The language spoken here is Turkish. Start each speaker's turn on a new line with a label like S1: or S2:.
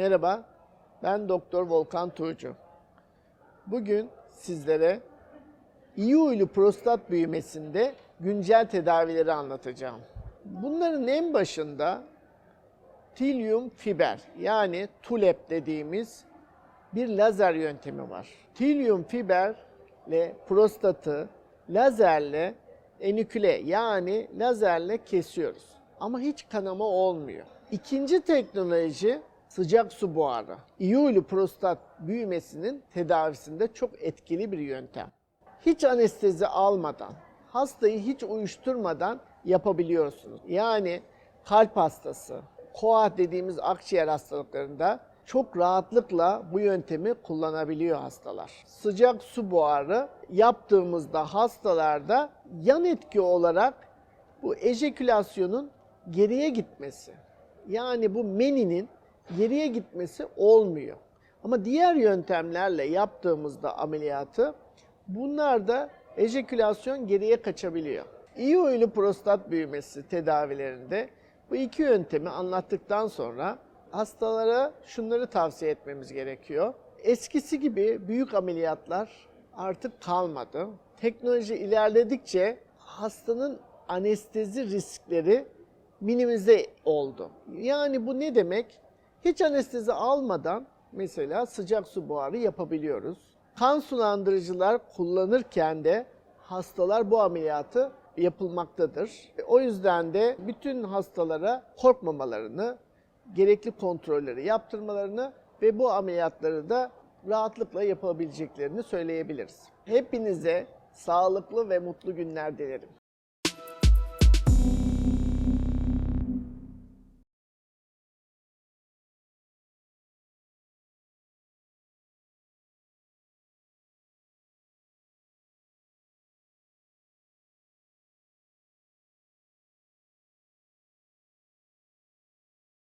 S1: Merhaba, ben Doktor Volkan Tuğcu. Bugün sizlere iyi huylu prostat büyümesinde güncel tedavileri anlatacağım. Bunların en başında tilyum fiber yani TULEP dediğimiz bir lazer yöntemi var. Tilyum fiberle prostatı lazerle eniküle yani lazerle kesiyoruz. Ama hiç kanama olmuyor. İkinci teknoloji sıcak su buharı. İyi huylu prostat büyümesinin tedavisinde çok etkili bir yöntem. Hiç anestezi almadan, hastayı hiç uyuşturmadan yapabiliyorsunuz. Yani kalp hastası, koa dediğimiz akciğer hastalıklarında çok rahatlıkla bu yöntemi kullanabiliyor hastalar. Sıcak su buharı yaptığımızda hastalarda yan etki olarak bu ejekülasyonun geriye gitmesi. Yani bu meninin geriye gitmesi olmuyor. Ama diğer yöntemlerle yaptığımızda ameliyatı bunlarda ejekülasyon geriye kaçabiliyor. İyi huylu prostat büyümesi tedavilerinde bu iki yöntemi anlattıktan sonra hastalara şunları tavsiye etmemiz gerekiyor. Eskisi gibi büyük ameliyatlar artık kalmadı. Teknoloji ilerledikçe hastanın anestezi riskleri minimize oldu. Yani bu ne demek? Hiç anestezi almadan mesela sıcak su buharı yapabiliyoruz. Kan sulandırıcılar kullanırken de hastalar bu ameliyatı yapılmaktadır. O yüzden de bütün hastalara korkmamalarını, gerekli kontrolleri yaptırmalarını ve bu ameliyatları da rahatlıkla yapabileceklerini söyleyebiliriz. Hepinize sağlıklı ve mutlu günler dilerim.